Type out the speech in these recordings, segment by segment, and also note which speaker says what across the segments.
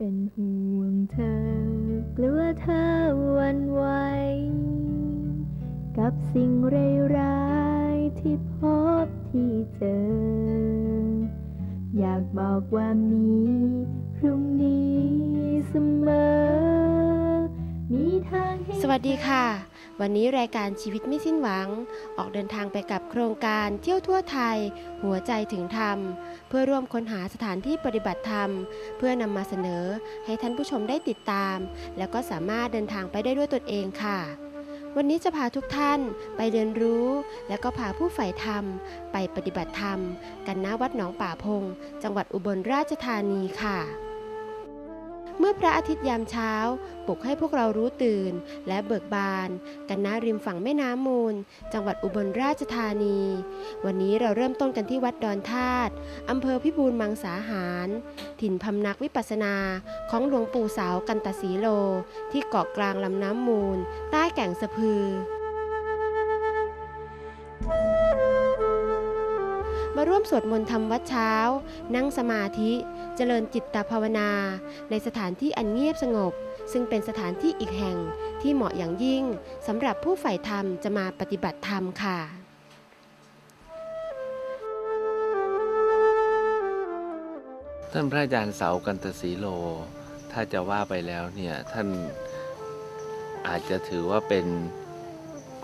Speaker 1: เป็นห่วงเธอกลัวเธอวันไหวกับสิ่งร้ายๆที่พบที่เจอ อยากบอกว่ามีพรุ่งนี้ ส
Speaker 2: วัสดีค่ะ วันนี้รายการชีวิตไม่สิ้นหวัง ออกเดินทางไปกับโครงการเที่ยวทั่วไทย หัวใจถึงธรรม เพื่อร่วมค้นหาสถานที่ปฏิบัติธรรม เพื่อนำมาเสนอให้ท่านผู้ชมได้ติดตาม แล้วก็สามารถเดินทางไปได้ด้วยตนเองค่ะ วันนี้จะพาทุกท่านไปเรียนรู้ แล้วก็พาผู้ใฝ่ธรรม ไปปฏิบัติธรรม กันณวัดหนองป่าพง จังหวัดอุบลราชธานีค่ะ เมื่อพระอาทิตย์ยามเช้าปลุกให้พวกเรารู้ตื่นและเบิกบาน กันณริมฝั่งแม่น้ำมูล จังหวัดอุบลราชธานี วันนี้เราเริ่มต้นกันที่วัดดอนธาตุอำเภอพิบูลมังสาหาร ถิ่นพำนักวิปัสนาของหลวงปู่สาวกันตสีโล ที่เกาะกลางลำน้ำมูล ใต้แก่งสะพือ มาร่วมสวดมนต์ทำวัดเช้า นั่งสมาธิ เจริญจิตตภาวนา ในสถานที่อันเงียบสงบ ซึ่งเป็นสถานที่อีกแห่งที่เหมาะอย่างยิ่งสำหรับผู้ใฝ่ธรรมจะมาปฏิบัติธรรมค่ะ
Speaker 3: ท่านพระอาจารย์เสากันตสีโล ถ้าจะว่าไปแล้วเนี่ยท่านอาจจะถือว่าเป็น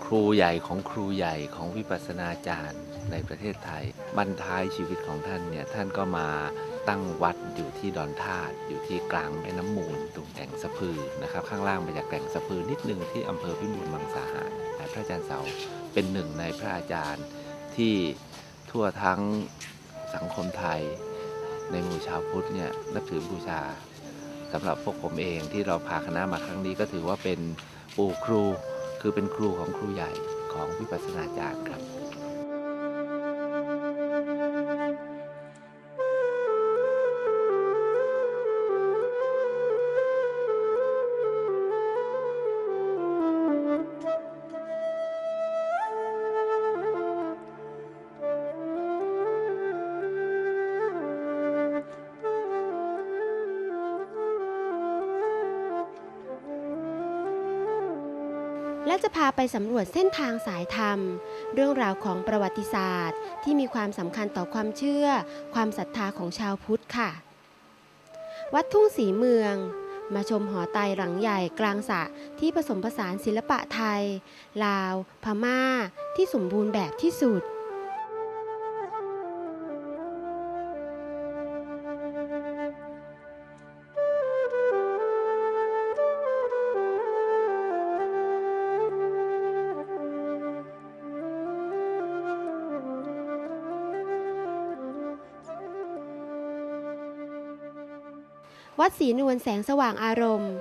Speaker 3: ครูใหญ่ของครูใหญ่ของวิปัสสนาจารย์ในประเทศไทยบรรท้ายชีวิตของท่านเนี่ยท่านก็มาตั้งวัดอยู่ที่ดอนธาตุอยู่ที่กลางแม่น้ำมูลตรงแก่งสะพือนะครับ ข้างล่างมาจากแก่งสะพือนิดนึงที่อำเภอพิบูลมังสาหารพระอาจารย์เสาเป็นหนึ่งในพระอาจารย์ที่ทั่วทั้งสังคมไทย ในหมู่ชาวพุทธเนี่ยนับถือบูชาสำหรับพวกผมเองที่เราพาคณะมาครั้งนี้ก็ถือว่าเป็นปู่ครู คือเป็นครูของครูใหญ่ของวิปัสสนาจารย์ครับ
Speaker 2: และจะพาไปสำรวจเส้นทางสายธรรม เรื่องราวของประวัติศาสตร์ ที่มีความสำคัญต่อความเชื่อ ความศรัทธาของชาวพุทธค่ะ วัดทุ่งสีเมือง มาชมหอไตหลังใหญ่กลางสระที่ผสมผสานศิลปะไทย ลาว พม่า ที่สมบูรณ์แบบที่สุด วัดศรีนวลแสงสว่างอารมณ์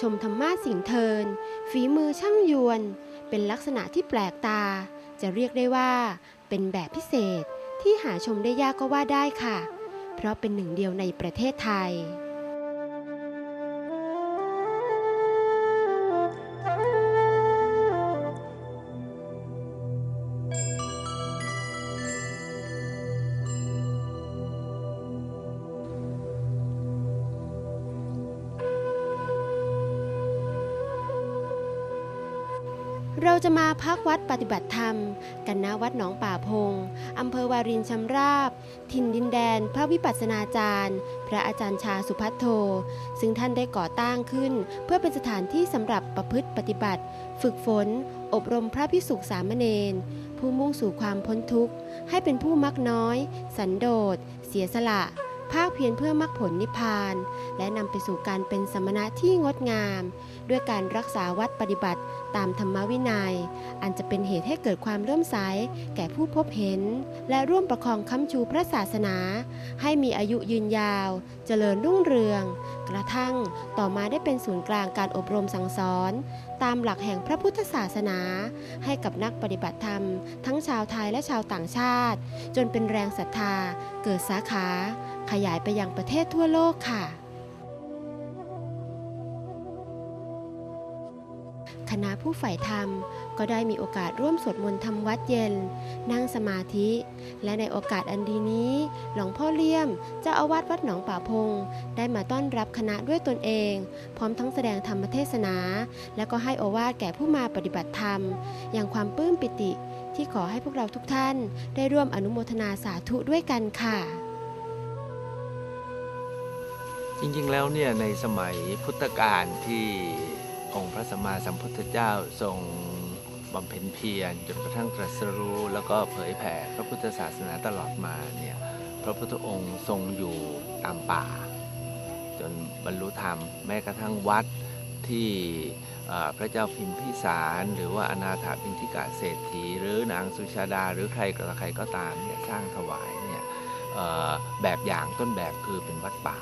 Speaker 2: ชมธรรมาสสิงเทิน ฝีมือช่างยวน เป็นลักษณะที่แปลกตา จะเรียกได้ว่า เป็นแบบพิเศษที่หาชมได้ยากก็ว่าได้ค่ะ เพราะเป็นหนึ่งเดียวในประเทศไทย เราจะมาพักวัดปฏิบัติธรรม กันณวัดหนองป่าพง อำเภอวารินชำราบ ถิ่นดินแดน พระวิปัสสนาจารย์ พระอาจารย์ชาสุพัทโท ซึ่งท่านได้ก่อตั้งขึ้น เพื่อเป็นสถานที่สำหรับประพฤติปฏิบัติ ฝึกฝน อบรมพระพิสุขสามเณร ผู้มุ่งสู่ความพ้นทุกข์ ให้เป็นผู้มักน้อย สันโดษ เสียสละ ภาคเพียรเพื่อมรรคผลนิพพาน และนำไปสู่การเป็นสมณะที่งดงาม ด้วยการรักษาวัดปฏิบัติตามธรรมวินัย อันจะเป็นเหตุให้เกิดความเลื่อมใสแก่ผู้พบเห็น และร่วมประคองค้ำชูพระศาสนา ให้มีอายุยืนยาว เจริญรุ่งเรือง กระทั่งต่อมาได้เป็นศูนย์กลางการอบรมสั่งสอน ตามหลักแห่งพระพุทธศาสนา ให้กับนักปฏิบัติธรรม ทั้งชาวไทยและชาวต่างชาติ จนเป็นแรงศรัทธา เกิดสาขา ขยายไปยังประเทศทั่วโลกค่ะ ณะผู้ใฝ่ธรรม ก็ได้มีโอกาสร่วมสวดมนต์ทำวัดเย็น นั่งสมาธิ และในโอกาสอันดีนี้ หลวงพ่อเลี่ยมเจ้าอาวาสวัดหนองป่าพง ได้มาต้อนรับคณะด้วยตนเอง พร้อมทั้งแสดงธรรมเทศนา และก็ให้โอวาทแก่ผู้มาปฏิบัติธรรม อย่างความปลื้มปิติ ที่ขอให้พวกเราทุกท่าน ได้ร่วมอนุโมทนาสาธุด้วยกันค่ะ
Speaker 3: จริงๆ แล้วเนี่ยในสมัยพุทธกาลที่ องค์พระสัมมาสัมพุทธเจ้าทรงบำเพ็ญเพียรจนกระทั่งตรัสรู้แล้วก็เผยแผ่พระพุทธศาสนาตลอดมาเนี่ยพระพุทธองค์ทรงอยู่ตามป่า จนบรรลุธรรมแม้กระทั่งวัดที่พระเจ้าพิมพิสาร หรือว่าอนาถาพินทิกาเศรษฐี หรือนางสุชาดา หรือใครก็ใครก็ตามเนี่ยสร้างถวายเนี่ยแบบอย่างต้นแบบคือเป็นวัดป่า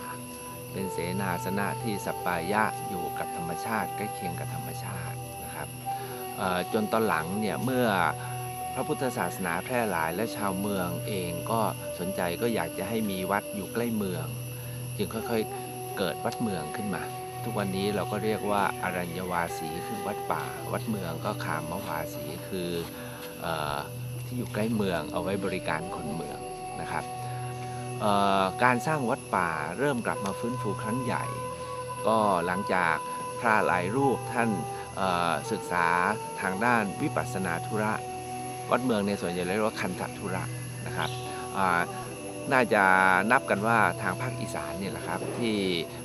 Speaker 3: เป็นเสนาสนะที่สปายะอยู่กับธรรมชาติใกล้เคียงกับธรรมชาตินะครับจนตอนหลังเนี่ยเมื่อพระพุทธศาสนาแพร่หลายและชาวเมืองเองก็สนใจก็อยากจะให้มีวัดอยู่ใกล้เมือง จึงค่อยๆเกิดวัดเมืองขึ้นมา ทุกวันนี้เราก็เรียกว่าอารัญญวาสีคือวัดป่า วัดเมืองก็ขามมวาสีคือออที่อยู่ใกล้เมืองเอาไว้บริการคนเมืองนะครับ การสร้างวัดป่าเริ่มกลับมาฟื้นฟูครั้งใหญ่ ก็หลังจากพระหลายรูปท่านศึกษาทางด้านวิปัสสนาธุระ วัดเมืองในส่วนใหญ่เรียกว่าคันธธุระนะครับน่าจะนับกันว่าทางภาคอีสานเนี่ยแหละครับ ที่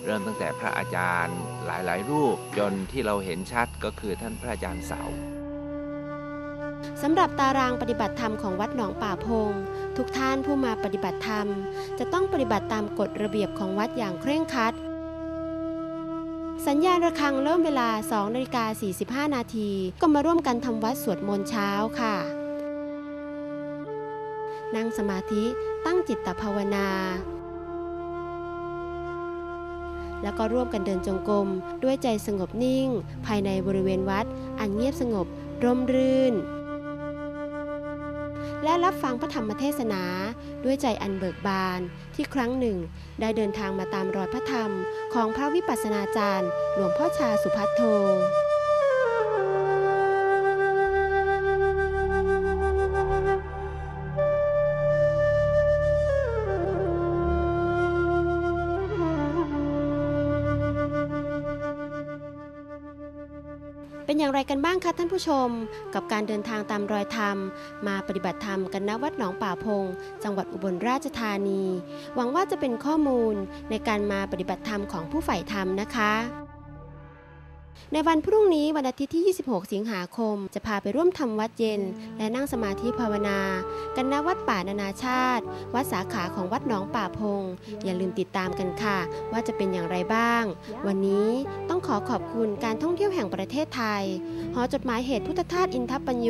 Speaker 3: เริ่มตั้งแต่พระอาจารย์หลายๆ รูปจนที่เราเห็นชัดก็คือท่านพระอาจารย์เสา
Speaker 2: สำหรับตารางปฏิบัติธรรมของวัดหนองป่าพง ทุกท่านผู้มาปฏิบัติธรรม จะต้องปฏิบัติตามกฎระเบียบของวัดอย่างเคร่งครัด สัญญาณระฆังเริ่มเวลา2นาฬิกา45 นาทีก็มาร่วมกันทำวัดสวดมนต์เช้าค่ะ นั่งสมาธิตั้งจิตภาวนา แล้วก็ร่วมกันเดินจงกรมด้วยใจสงบนิ่ง ภายในบริเวณวัด อันเงียบสงบร่มรื่น และรับฟังพระธรรมเทศนาด้วยใจอันเบิกบานที่ครั้งหนึ่ง ได้เดินทางมาตามรอยพระธรรมของพระวิปัสสนาจารย์ หลวงพ่อชาสุพัทโท เป็นอย่างไรกันบ้างคะท่านผู้ชม กับการเดินทางตามรอยธรรม มาปฏิบัติธรรมกันณวัดหนองป่าพง จังหวัดอุบลราชธานี หวังว่าจะเป็นข้อมูลในการมาปฏิบัติธรรมของผู้ใฝ่ธรรมนะคะ ในวันพรุ่งนี้วันอาทิตย์ที่ 26 สิงหาคม จะพาไปร่วมทำวัดเย็น และนั่งสมาธิภาวนา กันณวัดป่านานาชาติ วัดสาขาของวัดหนองป่าพง อย่าลืมติดตามกันค่ะ ว่าจะเป็นอย่างไรบ้าง วันนี้ต้องขอขอบคุณการท่องเที่ยวแห่งประเทศไทย หอจดหมายเหตุพุทธทาสอินทปัญโย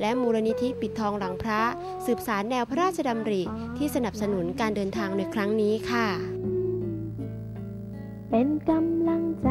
Speaker 2: และมูลนิธิปิดทองหลังพระ สืบสารแนวพระราชดำริที่สนับสนุนการเดินทางในครั้งนี้ค่ะ
Speaker 1: เป็นกำลังใจ